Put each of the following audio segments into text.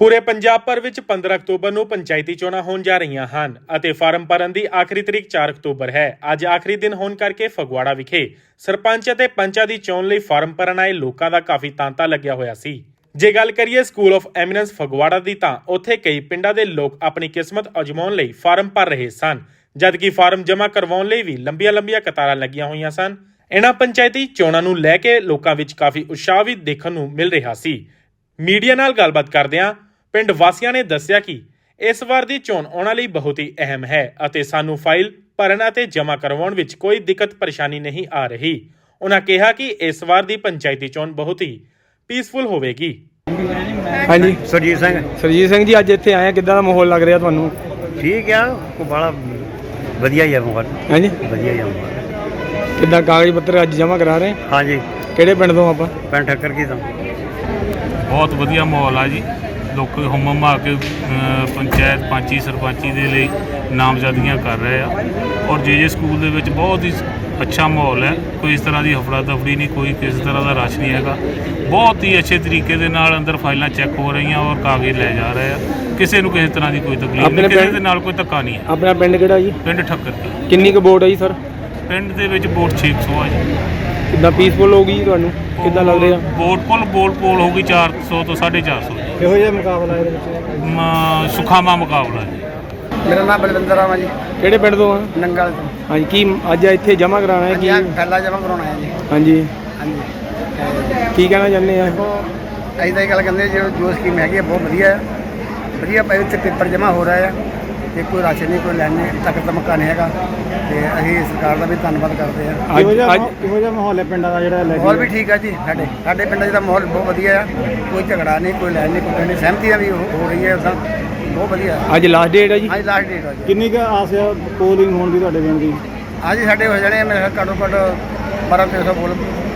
ਪੂਰੇ ਪੰਜਾਬ ਭਰ ਵਿੱਚ 15 ਅਕਤੂਬਰ ਨੂੰ ਪੰਚਾਇਤੀ ਚੋਣਾਂ ਹੋਣ ਜਾ ਰਹੀਆਂ ਹਨ ਅਤੇ ਫਾਰਮ ਭਰਨ ਦੀ ਆਖਰੀ ਤਰੀਕ 4 ਅਕਤੂਬਰ ਹੈ। ਅੱਜ ਆਖਰੀ ਦਿਨ ਹੋਣ ਕਰਕੇ ਫਗਵਾੜਾ ਵਿਖੇ ਸਰਪੰਚ ਅਤੇ ਪੰਚਾਂ ਦੀ ਚੋਣ ਲਈ ਫਾਰਮ ਭਰਨ ਆਏ ਲੋਕਾਂ ਦਾ ਕਾਫੀ ਤਾਂਤਾ ਲੱਗਿਆ ਹੋਇਆ ਸੀ। ਜੇ ਗੱਲ ਕਰੀਏ ਸਕੂਲ ਆਫ ਐਮੀਨੈਂਸ ਫਗਵਾੜਾ ਦੀ ਤਾਂ ਉੱਥੇ ਕਈ ਪਿੰਡਾਂ ਦੇ ਲੋਕ ਆਪਣੀ ਕਿਸਮਤ ਅਜਮਾਉਣ ਲਈ ਫਾਰਮ ਭਰ ਰਹੇ ਸਨ, ਜਦਕਿ ਫਾਰਮ ਜਮ੍ਹਾਂ ਕਰਵਾਉਣ ਲਈ ਵੀ ਲੰਬੀਆਂ-ਲੰਬੀਆਂ ਕਤਾਰਾਂ ਲੱਗੀਆਂ ਹੋਈਆਂ ਸਨ। ਇਹਨਾਂ ਪੰਚਾਇਤੀ ਚੋਣਾਂ ਨੂੰ ਲੈ ਕੇ ਲੋਕਾਂ ਵਿੱਚ ਕਾਫੀ ਉਤਸ਼ਾਹ ਵੀ ਦੇਖਣ ਨੂੰ ਮਿਲ ਰਿਹਾ ਸੀ। ਮੀਡੀਆ ਨਾਲ ਗੱਲਬਾਤ ਕਰਦਿਆਂ ਪਿੰਡ ਵਾਸੀਆਂ ਨੇ ਦੱਸਿਆ ਕਿ ਇਸ ਵਾਰ ਦੀ ਚੋਣ ਉਹਨਾਂ ਲਈ ਬਹੁਤ ਹੀ ਅਹਿਮ ਹੈ ਅਤੇ ਸਾਨੂੰ ਫਾਈਲ ਭਰਨ ਅਤੇ ਜਮ੍ਹਾਂ ਕਰਵਾਉਣ ਵਿੱਚ ਕੋਈ ਦਿੱਕਤ ਪਰੇਸ਼ਾਨੀ ਨਹੀਂ ਆ ਰਹੀ। ਉਹਨਾਂ ਕਿਹਾ ਕਿ ਇਸ ਵਾਰ ਦੀ ਪੰਚਾਇਤੀ ਚੋਣ ਬਹੁਤ ਹੀ ਪੀਸਫੁਲ ਹੋਵੇਗੀ। ਹਾਂਜੀ। ਸੁਰਜੀਤ ਸਿੰਘ। ਸਰਜੀਤ ਸਿੰਘ ਜੀ ਅੱਜ ਇੱਥੇ ਆਏ ਆ। ਕਿੱਦਾਂ ਦਾ ਮਾਹੌਲ ਲੱਗ ਰਿਹਾ ਤੁਹਾਨੂੰ? ਠੀਕ ਆ। ਕੋ ਬੜਾ ਵਧੀਆ ਹੀ ਆ ਮਾਹੌਲ। ਹਾਂਜੀ। ਵਧੀਆ ਹੀ ਆ ਮਾਹੌਲ। ਕਿੱਦਾਂ ਕਾਗਜ਼ ਪੱਤਰ ਅੱਜ ਜਮ੍ਹਾਂ ਕਰਾ ਰਹੇ? ਹਾਂਜੀ। ਕਿਹੜੇ ਪਿੰਡ ਤੋਂ ਆਪਾਂ? ਪਿੰਡ ਠੱਕਰ ਕੀ ਤੋਂ? ਬਹੁਤ ਵਧੀਆ ਮਾਹੌਲ ਆ ਜੀ। ਲੋਕ ਹੁੰਮ ਹੁੰਮਾ ਕੇ ਪੰਚਾਇਤ ਪੰਚੀ ਸਰਪੰਚੀ ਦੇ ਲਈ ਨਾਮਜ਼ਦਗੀਆਂ ਕਰ ਰਹੇ ਆ। ਔਰ ਜੇ ਜੇ ਸਕੂਲ ਦੇ ਵਿੱਚ ਬਹੁਤ ਹੀ ਅੱਛਾ ਮਾਹੌਲ ਹੈ ਕੋਈ ਇਸ ਤਰ੍ਹਾਂ ਦੀ ਹਫੜਾ ਦਫੜੀ ਨਹੀਂ ਕੋਈ ਕਿਸੇ ਤਰ੍ਹਾਂ ਦਾ ਰਸ਼ ਨਹੀਂ ਹੈਗਾ। ਬਹੁਤ ਹੀ ਅੱਛੇ ਤਰੀਕੇ ਦੇ ਨਾਲ ਅੰਦਰ ਫਾਈਲਾਂ ਚੈੱਕ ਹੋ ਰਹੀਆਂ ਔਰ ਕਾਗਜ਼ ਲੈ ਜਾ ਰਹੇ ਆ। ਕਿਸੇ ਨੂੰ ਕਿਸੇ ਤਰ੍ਹਾਂ ਦੀ ਕੋਈ ਤਕਲੀਫ ਨਹੀਂ ਕਿਸੇ ਦੇ ਨਾਲ ਕੋਈ ਧੱਕਾ ਨਹੀਂ ਹੈ। ਆਪਣਾ ਪਿੰਡ ਕਿਹੜਾ ਜੀ? ਪਿੰਡ ਠੱਕਰ। ਕਿੰਨੀ ਕੁ ਵੋਟ ਹੈ ਜੀ ਸਰ? ਪਿੰਡ ਦੇ ਵਿੱਚ ਵੋਟ 600 ਆ ਜੀ। ਕਿੱਦਾਂ ਪੀਸਫੁਲ ਹੋਊਗੀ ਜੀ ਤੁਹਾਨੂੰ? ਕਿੱਦਾਂ ਲੱਗ ਰਿਹਾ? ਵੋਟ ਕੋਲ ਵੋਟ ਪੋਲ ਹੋਊਗੀ 400 ਤੋਂ 450 ਜੀ ਕਿਹੋ ਜਿਹਾ ਮੁਕਾਬਲਾ ਇਹਦੇ ਵਿੱਚ? ਮ- ਸੁਖਾਵਾਂ ਮੁਕਾਬਲਾ ਜੀ। ਮੇਰਾ ਨਾਮ ਬਲਵਿੰਦਰ ਰਾਮ ਹੈ ਜੀ। ਕਿਹੜੇ ਪਿੰਡ ਤੋਂ ਆ? ਨੰਗਲ ਤੋਂ। ਹਾਂਜੀ ਕੀ ਅੱਜ ਇੱਥੇ ਜਮ੍ਹਾਂ ਕਰਾਉਣਾ ਹੈ ਹਾਂਜੀ ਕੀ? ਆਹ ਫੈਲਾ ਜਮ੍ਹਾਂ ਕਰਾਉਣਾ ਹੈ ਜੀ। ਹਾਂਜੀ। ਹਾਂਜੀ। ਕੀ ਕਹਿਣਾ ਚਾਹੁੰਦੇ ਆ? ਦੇਖੋ ਤਾਂ ਇਹ ਗੱਲ ਕਹਿੰਦੇ ਜੋ ਜੋ ਸਕੀਮ ਹੈਗੀ ਹੈ ਬਹੁਤ ਵਧੀਆ ਹੈ ਵਧੀਆ ਪਏ ਉੱਥੇ ਪੇਪਰ ਜਮ੍ਹਾਂ ਹੋ ਰਿਹਾ ਹੈ ਤੇ ਕੋਈ ਰਾਸ਼ਨ ਨਹੀਂ ਕੋਈ ਲੈਣ ਨਹੀਂ ਤੱਕ ਧਮਕਾ ਨਹੀਂ ਹੈਗਾ। ਤੇ ਅਸੀਂ ਸਰਕਾਰ ਦਾ ਵੀ ਧੰਨਵਾਦ ਕਰਦੇ ਹਾਂ। ਅੱਜ ਅੱਜ ਕਿਹੋ ਜਿਹਾ ਮਾਹੌਲ ਹੈ ਪਿੰਡਾਂ ਦਾ ਜਿਹੜਾ ਮਾਹੌਲ ਵੀ ਠੀਕ ਹੈ ਜੀ ਸਾਡੇ ਸਾਡੇ ਪਿੰਡ ਦਾ ਮਾਹੌਲ ਬਹੁਤ ਵਧੀਆ ਹੈ ਕੋਈ ਝਗੜਾ ਨਹੀਂ ਕੋਈ ਲੈਣ ਨਹੀਂ ਕੋਈ ਨਹੀਂ। ਸਹਿਮਤੀਆਂ ਵੀ ਹੋ ਰਹੀ ਹੈ ਉਦਾਂ। ਬਹੁਤ ਵਧੀਆ। ਅੱਜ ਲਾਸਟ ਡੇਟ ਹੈ ਜੀ। ਹਾਂਜੀ ਲਾਸਟ ਡੇਟ ਹੈ ਜੀ। ਕਿੰਨੀ ਕੁ ਆਸ ਹੈ ਪੋਲਿੰਗ ਹੋਣ ਦੀ ਤੁਹਾਡੇ ਪਿੰਡ ਦੀ? ਹਾਂਜੀ ਸਾਡੇ ਹੋ ਜਾਣੇ ਆ ਮੇਰੇ ਘੱਟੋ ਘੱਟ 1200 ਬੋਲ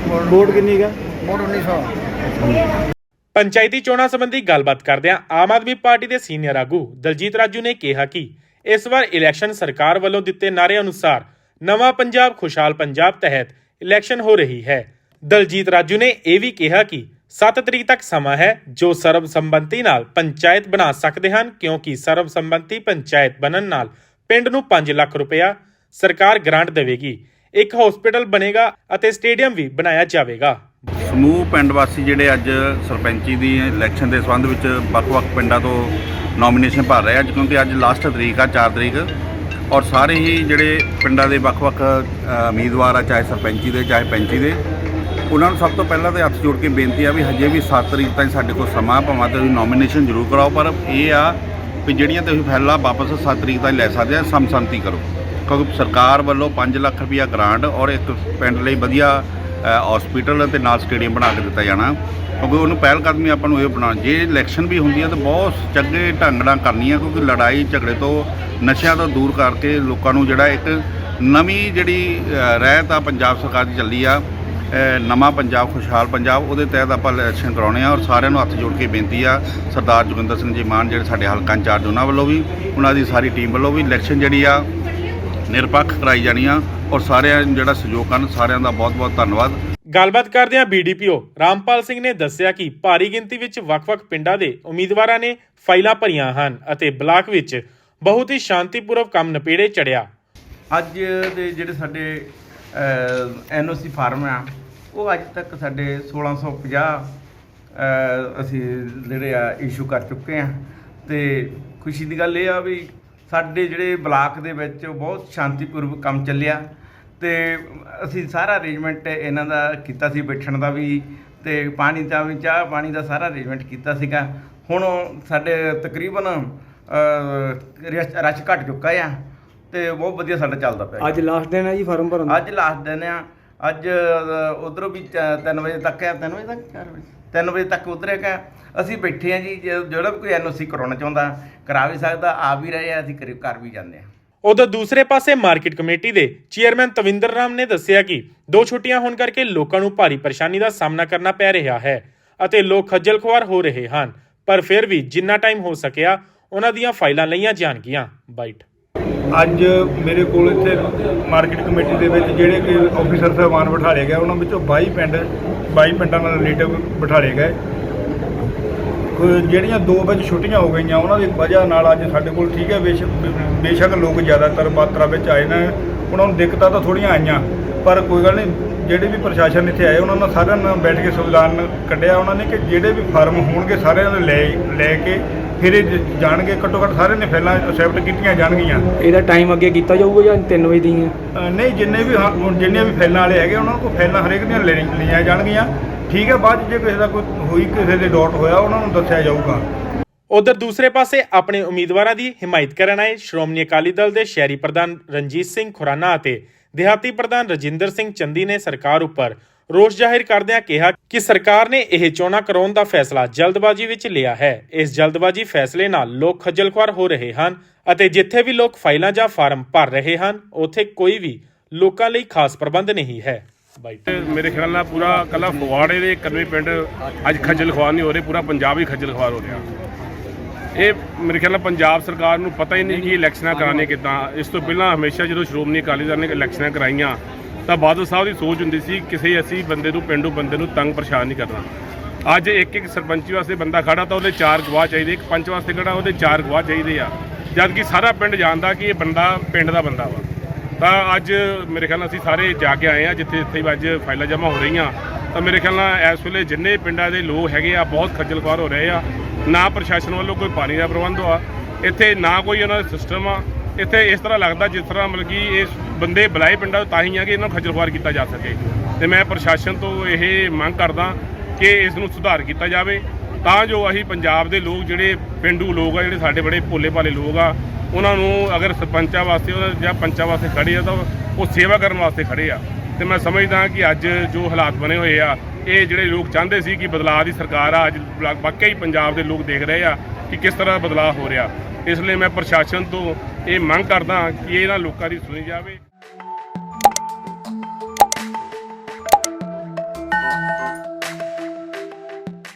ਬੋਲ ਵੋਟ ਕਿੰਨੀ ਕੁ ਵੋਟ 1900 ਪੰਚਾਇਤੀ ਚੋਣਾਂ ਸੰਬੰਧੀ ਗੱਲਬਾਤ ਕਰਦਿਆਂ ਆਮ ਆਦਮੀ ਪਾਰਟੀ ਦੇ ਸੀਨੀਅਰ ਆਗੂ ਦਲਜੀਤ ਰਾਜੂ ਨੇ ਕਿਹਾ ਕਿ ਇਸ ਵਾਰ ਇਲੈਕਸ਼ਨ ਸਰਕਾਰ ਵੱਲੋਂ ਦਿੱਤੇ ਨਾਰੇ ਅਨੁਸਾਰ ਨਵਾਂ ਪੰਜਾਬ ਖੁਸ਼ਹਾਲ ਪੰਜਾਬ ਤਹਿਤ ਇਲੈਕਸ਼ਨ ਹੋ ਰਹੀ ਹੈ। ਦਲਜੀਤ ਰਾਜੂ ਨੇ ਇਹ ਵੀ ਕਿਹਾ ਕਿ 7 ਤਰੀਕ ਤੱਕ ਸਮਾਂ ਹੈ ਜੋ ਸਰਬਸੰਮਤੀ ਨਾਲ ਪੰਚਾਇਤ ਬਣਾ ਸਕਦੇ ਹਨ ਕਿਉਂਕਿ ਸਰਬਸੰਮਤੀ ਪੰਚਾਇਤ ਬਣਨ ਨਾਲ ਪਿੰਡ ਨੂੰ 5 ਲੱਖ ਰੁਪਇਆ ਸਰਕਾਰ ਗ੍ਰਾਂਟ ਦੇਵੇਗੀ, ਇੱਕ ਹਸਪੀਟਲ ਬਣੇਗਾ ਅਤੇ ਸਟੇਡੀਅਮ ਵੀ ਬਣਾਇਆ ਜਾਵੇਗਾ। ਸਮੂਹ ਪਿੰਡ ਵਾਸੀ ਜਿਹੜੇ ਅੱਜ ਸਰਪੰਚੀ ਦੀ ਇਲੈਕਸ਼ਨ ਦੇ ਸੰਬੰਧ ਵਿੱਚ ਵੱਖ-ਵੱਖ ਪਿੰਡਾਂ ਤੋਂ ਨੋਮੀਨੇਸ਼ਨ ਭਰ ਰਹੇ ਅੱਜ, ਕਿਉਂਕਿ ਅੱਜ ਲਾਸਟ ਤਰੀਕ ਆ 4 ਤਰੀਕ। ਔਰ ਸਾਰੇ ਹੀ ਜਿਹੜੇ ਪਿੰਡਾਂ ਦੇ ਵੱਖ-ਵੱਖ ਉਮੀਦਵਾਰ ਆ, ਚਾਹੇ ਸਰਪੰਚੀ ਦੇ, ਚਾਹੇ ਪੰਚੀ ਦੇ, ਉਹਨਾਂ ਨੂੰ ਸਭ ਤੋਂ ਪਹਿਲਾਂ ਤੇ ਹੱਥ ਜੋੜ ਕੇ ਬੇਨਤੀ ਆ ਵੀ ਹਜੇ ਵੀ 7 ਤਰੀਕ ਤਾਈਂ ਸਾਡੇ ਕੋਲ ਸਮਾਂ ਭਾਵੇਂ ਤੁਸੀਂ ਨੋਮੀਨੇਸ਼ਨ ਜ਼ਰੂਰ ਕਰਾਓ, ਪਰ ਇਹ ਆ ਵੀ ਜਿਹੜੀਆਂ ਤੁਸੀਂ ਫਾਈਲਾਂ ਵਾਪਸ 7 ਤਰੀਕ ਤਾਈਂ ਲੈ ਸਕਦੇ ਆ, ਸਮਸੰਮਤੀ ਕਰੋ। ਕਿਉਂਕਿ ਸਰਕਾਰ ਵੱਲੋਂ 5 ਲੱਖ ਰੁਪਇਆ ਗ੍ਰਾਂਟ ਔਰ ਇੱਕ ਪਿੰਡ ਲਈ ਵਧੀਆ ਹਸਪੀਟਲ ਤੇ ਨਾਲ ਸਟੇਡੀਅਮ ਬਣਾ ਕੇ ਦਿੱਤਾ ਜਾਣਾ। ਕਿਉਂਕਿ ਉਹਨੂੰ ਪਹਿਲ ਕਦਮੀ ਆਪਾਂ ਨੂੰ ਇਹ ਬਣਾਉਣਾ ਜੇ ਇਲੈਕਸ਼ਨ ਵੀ ਹੁੰਦੀ ਹੈ ਤਾਂ ਬਹੁਤ ਚੰਗੇ ਢੰਗ ਨਾਲ ਕਰਨੀ ਹੈ ਕਿਉਂਕਿ ਲੜਾਈ ਝਗੜੇ ਤੋਂ, ਨਸ਼ਿਆਂ ਤੋਂ ਦੂਰ ਕਰਕੇ ਲੋਕਾਂ ਨੂੰ ਜਿਹੜਾ ਇੱਕ ਨਵੀਂ ਜਿਹੜੀ ਰਹਿਤ ਆ ਪੰਜਾਬ ਸਰਕਾਰ ਦੀ ਚੱਲੀ ਆ ਨਵਾਂ ਪੰਜਾਬ, ਖੁਸ਼ਹਾਲ ਪੰਜਾਬ, ਉਹਦੇ ਤਹਿਤ ਆਪਾਂ ਇਲੈਕਸ਼ਨ ਕਰਾਉਣੇ ਆ ਔਰ ਸਾਰਿਆਂ ਨੂੰ ਹੱਥ ਜੋੜ ਕੇ ਬੇਨਤੀ ਆ, ਸਰਦਾਰ ਜੋਗਿੰਦਰ ਸਿੰਘ ਜੀ ਮਾਨ ਜਿਹੜੇ ਸਾਡੇ ਹਲਕਾ ਇੰਚਾਰਜ, ਉਹਨਾਂ ਵੱਲੋਂ ਵੀ, ਉਹਨਾਂ ਦੀ ਸਾਰੀ ਟੀਮ ਵੱਲੋਂ ਵੀ ਇਲੈਕਸ਼ਨ ਜਿਹੜੀ ਆ ਨਿਰਪੱਖ ਕਰਾਈ ਜਾਣੀ ਆ ਔਰ ਸਾਰਿਆਂ ਨੂੰ ਜਿਹੜਾ ਸਹਿਯੋਗ ਕਰਨ ਸਾਰਿਆਂ ਦਾ ਬਹੁਤ-ਬਹੁਤ ਧੰਨਵਾਦ। ਗੱਲਬਾਤ ਕਰਦਿਆਂ ਬੀਡੀਪੀਓ ਰਾਮਪਾਲ ਸਿੰਘ ਨੇ ਦੱਸਿਆ ਕਿ ਭਾਰੀ ਗਿਣਤੀ ਵਿੱਚ ਵੱਖ-ਵੱਖ ਪਿੰਡਾਂ ਦੇ ਉਮੀਦਵਾਰਾਂ ਨੇ ਫਾਈਲਾਂ ਭਰੀਆਂ ਹਨ ਅਤੇ ਬਲਾਕ ਵਿੱਚ ਬਹੁਤ ਹੀ ਸ਼ਾਂਤੀਪੂਰਵਕ ਕੰਮ ਨਪੇੜੇ ਚੜਿਆ। ਅੱਜ ਦੇ ਜਿਹੜੇ ਸਾਡੇ ਐਨਓਸੀ ਫਾਰਮ ਆ ਉਹ ਅੱਜ ਤੱਕ ਸਾਡੇ 1650 ਅਹ, ਅਸੀਂ ਜਿਹੜੇ ਆ ਇਸ਼ੂ ਕਰ ਚੁੱਕੇ ਆ ਤੇ ਖੁਸ਼ੀ ਦੀ ਗੱਲ ਇਹ ਆ ਵੀ ਸਾਡੇ ਜਿਹੜੇ ਬਲਾਕ ਦੇ ਵਿੱਚ ਬਹੁਤ ਸ਼ਾਂਤੀਪੂਰਵਕ ਕੰਮ ਚੱਲਿਆ ਤੇ ਅਸੀਂ ਸਾਰਾ ਅਰੇਂਜਮੈਂਟ ਇਹਨਾਂ ਦਾ ਕੀਤਾ ਸੀ ਬੈਠਣ ਦਾ ਵੀ ਤੇ ਪਾਣੀ ਦਾ ਵੀ ਚਾਹ ਪਾਣੀ ਦਾ ਸਾਰਾ ਅਰੇਂਜਮੈਂਟ ਕੀਤਾ ਸੀਗਾ। ਹੁਣ ਸਾਡੇ ਤਕਰੀਬਨ ਰਸ਼ ਰਸ਼ ਘਟ ਚੁੱਕਾ ਆ ਤੇ ਬਹੁਤ ਵਧੀਆ ਸਾਡਾ ਚੱਲਦਾ ਪਿਆ। ਅੱਜ ਲਾਸਟ ਦਿਨ ਹੈ ਜੀ ਫਾਰਮ ਭਰਨ ਦਾ? ਅੱਜ ਲਾਸਟ ਦਿਨ ਆ। ਅੱਜ ਉਧਰੋਂ ਵੀ 3 ਵਜੇ ਤੱਕ ਆ। 3 ਵਜੇ ਤੱਕ? 4 ਵਜੇ। 3 ਵਜੇ ਤੱਕ ਉਧਰ ਅਸੀਂ ਬੈਠੇ ਆ ਜੀ ਜਿਹੜਾ ਕੋਈ ਐਨਓਸੀ ਕਰਾਉਣਾ ਚਾਹੁੰਦਾ, ਕਰਾ ਵੀ ਸਕਦਾ, ਆ ਵੀ ਰਹੇ ਆ, ਅਸੀਂ ਕਰ ਵੀ ਜਾਂਦੇ ਆ ਉਧਰ ਦੂਸਰੇ ਪਾਸੇ ਮਾਰਕੀਟ ਕਮੇਟੀ ਦੇ ਚੇਅਰਮੈਨ ਤਵਿੰਦਰ ਰਾਮ ਨੇ ਦੱਸਿਆ ਕਿ ਦੋ ਛੁੱਟੀਆਂ ਹੋਣ ਕਰਕੇ ਲੋਕਾਂ ਨੂੰ ਭਾਰੀ ਪਰੇਸ਼ਾਨੀ ਦਾ ਸਾਹਮਣਾ ਕਰਨਾ ਪੈ ਰਿਹਾ ਹੈ ਅਤੇ ਲੋਕ ਖੱਜਲ ਖੁਆਰ ਹੋ ਰਹੇ ਹਨ। ਪਰ ਫਿਰ ਵੀ ਜਿੰਨਾ ਟਾਈਮ ਹੋ ਸਕਿਆ, ਉਹਨਾਂ ਦੀਆਂ ਫਾਈਲਾਂ ਲਈਆਂ ਜਾਣਗੀਆਂ। ਬਾਈਟ ਅੱਜ ਮੇਰੇ ਕੋਲ ਇੱਥੇ ਮਾਰਕੀਟ ਕਮੇਟੀ ਦੇ ਵਿੱਚ ਜਿਹੜੇ ਕਿ ਆਫੀਸਰ ਸਾਹਿਬਾਨ ਬਿਠਾਲੇ ਗਏ, ਉਹਨਾਂ ਵਿੱਚੋਂ 22 ਪਿੰਡ 22 ਪਿੰਡਾਂ ਨਾਲ ਰਿਲੇਟਿਵ ਬਿਠਾਲੇ ਗਏ। ਜਿਹੜੀਆਂ ਦੋ ਵਿੱਚ ਛੁੱਟੀਆਂ ਹੋ ਗਈਆਂ, ਉਹਨਾਂ ਦੀ ਵਜ੍ਹਾ ਨਾਲ ਅੱਜ ਸਾਡੇ ਕੋਲ ਠੀਕ ਹੈ ਬੇਸ਼ੱਕ ਬੇਸ਼ੱਕ ਲੋਕ ਜ਼ਿਆਦਾਤਰ ਮਾਤਰਾ ਵਿੱਚ ਆਏ ਨੇ। ਉਹਨਾਂ ਨੂੰ ਦਿੱਕਤਾਂ ਤਾਂ ਥੋੜੀਆਂ ਆਈਆਂ, ਪਰ ਕੋਈ ਗੱਲ ਨਹੀਂ, ਜਿਹੜੇ ਵੀ ਪ੍ਰਸ਼ਾਸਨ ਇੱਥੇ ਆਏ, ਉਹਨਾਂ ਨਾਲ ਸਾਰਿਆਂ ਨਾਲ ਬੈਠ ਕੇ ਸੰਵਿਧਾਨ ਕੱਢਿਆ। ਉਹਨਾਂ ਨੇ ਕਿ ਜਿਹੜੇ ਵੀ ਫਾਰਮ ਹੋਣਗੇ, ਸਾਰਿਆਂ ਨੂੰ ਲੈ ਲੈ ਕੇ ਫਿਰ ਇਹ ਜ- ਜਾਣਗੇ ਘੱਟੋ ਘੱਟ ਸਾਰਿਆਂ ਨੇ ਫੈਲਾਂ ਅਸੈਪਟ ਕੀਤੀਆਂ ਜਾਣਗੀਆਂ। ਇਹਦਾ ਟਾਈਮ ਅੱਗੇ ਕੀਤਾ ਜਾਊਗਾ ਜਾਂ 3 ਵਜੇ ਦੀ ਹੈ ਅ, ਨਹੀਂ ਜਿੰਨੇ ਵੀ ਹਾਂ- ਹੁਣ ਜਿੰਨੇ ਵੀ ਫੈਲਾਂ ਵਾਲੇ ਹੈਗੇ ਉਹਨਾਂ ਕੋਲ ਫੈਲਾਂ ਹਰੇਕ ਦੀਆਂ ਲੈ ਲਈਆਂ ਜਾਣਗੀਆਂ। ਠੀਕ ਹੈ ਬਾਅਦ 'ਚ ਜੇ ਕਿਸੇ ਦਾ ਕੋਈ ਹੋਈ ਕਿਸੇ ਦੇ ਡਾਟ ਹੋਇਆ ਉਹਨਾਂ ਨੂੰ ਦੱਸਿਆ ਜਾਊਗਾ। ਉਧਰ ਦੂਸਰੇ ਪਾਸੇ ਆਪਣੇ ਉਮੀਦਵਾਰਾਂ ਦੀ ਹਮਾਇਤ ਕਰਨ ਆਏ ਸ਼੍ਰੋਮਣੀ ਅਕਾਲੀ ਦਲ ਦੇ ਸ਼ਹਿਰੀ ਪ੍ਰਧਾਨ ਰਣਜੀਤ ਸਿੰਘ ਖੁਰਾਨਾ ਅਤੇ ਦਿਹਾਤੀ ਪ੍ਰਧਾਨ ਰਜਿੰਦਰ ਸਿੰਘ ਚੰਦੀ ਨੇ ਸਰਕਾਰ ਉੱਪਰ ਰੋਸ ਜ਼ਾਹਿਰ ਕਰਦਿਆਂ ਕਿਹਾ ਕਿ ਸਰਕਾਰ ਨੇ ਇਹ ਚੋਣਾਂ ਕਰਾਉਣ ਦਾ ਫੈਸਲਾ ਜਲਦਬਾਜ਼ੀ ਵਿੱਚ ਲਿਆ ਹੈ। ਇਸ ਜਲਦਬਾਜ਼ੀ ਫੈਸਲੇ ਨਾਲ ਲੋਕ ਖੱਜਲ ਹੋ ਰਹੇ ਹਨ ਅਤੇ ਜਿੱਥੇ ਵੀ ਲੋਕ ਫਾਈਲਾਂ ਜਾਂ ਫਾਰਮ ਭਰ ਰਹੇ ਹਨ, ਉੱਥੇ ਕੋਈ ਵੀ ਲੋਕਾਂ ਲਈ ਖਾਸ ਪ੍ਰਬੰਧ ਨਹੀਂ ਹੈ। ਮੇਰੇ ਖਿਆਲ ਨਾਲ ਪੂਰਾ ਕੱਲਾ ਫਗਵਾੜੇ ਦੇ ਕੰਨਵੇਂ ਪਿੰਡ ਅੱਜ ਖੱਜਲ ਖੁਆਰ ਨਹੀਂ ਹੋ ਰਹੇ, ਪੂਰਾ ਪੰਜਾਬ ਹੀ ਖੱਜਲ ਖੁਆਰ ਹੋ ਰਿਹਾ। ਇਹ ਮੇਰੇ ਖਿਆਲ ਨਾਲ ਪੰਜਾਬ ਸਰਕਾਰ ਨੂੰ ਪਤਾ ਹੀ ਨਹੀਂ ਕਿ ਇਲੈਕਸ਼ਨਾਂ ਕਰਾਣੇ ਕਿੱਦਾਂ। ਇਸ ਤੋਂ ਪਹਿਲਾਂ ਹਮੇਸ਼ਾ ਜਦੋਂ ਸ਼੍ਰੋਮਣੀ ਅਕਾਲੀ ਦਲ ਨੇ ਇਲੈਕਸ਼ਨਾਂ ਕਰਾਈਆਂ, ਤਾਂ ਬਾਦਲ ਸਾਹਿਬ ਦੀ ਸੋਚ ਹੁੰਦੀ ਸੀ ਕਿਸੇ ਅਸੀਂ ਬੰਦੇ ਨੂੰ, ਪਿੰਡੂ ਬੰਦੇ ਨੂੰ ਤੰਗ ਪਰੇਸ਼ਾਨ ਨਹੀਂ ਕਰਨਾ। ਅੱਜ ਇੱਕ ਇੱਕ ਸਰਪੰਚੀ ਵਾਸਤੇ ਬੰਦਾ ਖੜਾ, ਤਾਂ ਉਹਦੇ ਚਾਰ ਗਵਾਹ ਚਾਹੀਦੇ। ਇੱਕ ਪੰਚ ਵਾਸਤੇ ਖੜਾ, ਉਹਦੇ ਚਾਰ ਗਵਾਹ ਚਾਹੀਦੇ ਆ। ਜਦ ਕਿ ਸਾਰਾ ਪਿੰਡ ਜਾਣਦਾ ਕਿ ਇਹ ਬੰਦਾ ਪਿੰਡ ਦਾ ਬੰਦਾ ਵਾ। ਤਾਂ ਅੱਜ ਮੇਰੇ ਖਿਆਲ ਨਾਲ ਅਸੀਂ ਸਾਰੇ ਜਾ ਕੇ ਆਏ ਆ, ਜਿੱਥੇ ਜਿੱਥੇ ਵੀ ਅੱਜ ਫਾਈਲਾਂ ਜਮ੍ਹਾਂ ਹੋ ਰਹੀਆਂ। ਤਾਂ ਮੇਰੇ ਖਿਆਲ ਨਾਲ ਇਸ ਵੇਲੇ ਜਿੰਨੇ ਪਿੰਡਾਂ ਦੇ ਲੋਕ ਹੈਗੇ ਆ, ਬਹੁਤ ਖੱਜਲ ਖੁਆਰ ਹੋ ਰਹੇ ਆ। ਨਾ ਪ੍ਰਸ਼ਾਸਨ ਵੱਲੋਂ ਕੋਈ ਪਾਣੀ ਦਾ ਪ੍ਰਬੰਧ ਆ ਇੱਥੇ ਨਾ ਕੋਈ ਉਹਨਾਂ ਦਾ ਸਿਸਟਮ ਆ। ਇੱਥੇ ਇਸ ਤਰ੍ਹਾਂ ਲੱਗਦਾ ਜਿਸ ਤਰ੍ਹਾਂ ਮਤਲਬ ਕਿ ਇਸ ਬੰਦੇ ਬੁਲਾਏ ਪਿੰਡਾਂ ਤੋਂ ਤਾਂ ਹੀ ਆ ਕਿ ਇਹਨਾਂ ਨੂੰ ਖੱਜਲ ਖੁਆਰ ਕੀਤਾ ਜਾ ਸਕੇ। ਤੇ ਮੈਂ ਪ੍ਰਸ਼ਾਸਨ ਤੋਂ ਇਹ ਮੰਗ ਕਰਦਾ ਕਿ ਇਸ ਨੂੰ ਸੁਧਾਰ ਕੀਤਾ ਜਾਵੇ। ਤਾਂ ਜੋ ਅਸੀਂ ਪੰਜਾਬ ਦੇ ਲੋਕ ਜਿਹੜੇ ਪਿੰਡੂ ਲੋਕ ਆ, ਜਿਹੜੇ ਸਾਡੇ ਬੜੇ ਭੋਲੇ ਭਾਲੇ ਲੋਕ ਆ, ਉਹਨਾਂ ਨੂੰ ਅਗਰ ਸਰਪੰਚਾਂ ਵਾਸਤੇ ਉਹਨਾਂ ਜਾਂ ਪੰਚਾਂ ਵਾਸਤੇ ਖੜੇ ਆ ਤਾਂ ਉਹ ਸੇਵਾ ਕਰਨ ਵਾਸਤੇ ਖੜੇ ਆ। ਤੇ ਮੈਂ ਸਮਝਦਾ ਕਿ ਅੱਜ ਜੋ ਹਾਲਾਤ ਬਣੇ ਹੋਏ ਆ, ਇਹ ਜਿਹੜੇ ਲੋਕ ਚਾਹੁੰਦੇ ਸੀ ਕਿ ਬਦਲਾਅ ਦੀ ਸਰਕਾਰ ਆ, ਅੱਜ ਵਾਕਈ ਹੀ ਪੰਜਾਬ ਦੇ ਲੋਕ ਦੇਖ ਰਹੇ ਆ ਕਿ ਕਿਸ ਤਰ੍ਹਾਂ ਬਦਲਾਅ ਹੋ ਰਿਹਾ। ਇਸ ਲਈ ਮੈਂ ਪ੍ਰਸ਼ਾਸਨ ਤੋਂ ਇਹ ਮੰਗ ਕਰਦਾ ਕਿ ਇਹਨਾਂ ਲੋਕਾਂ ਦੀ ਸੁਣੀ ਜਾਵੇ।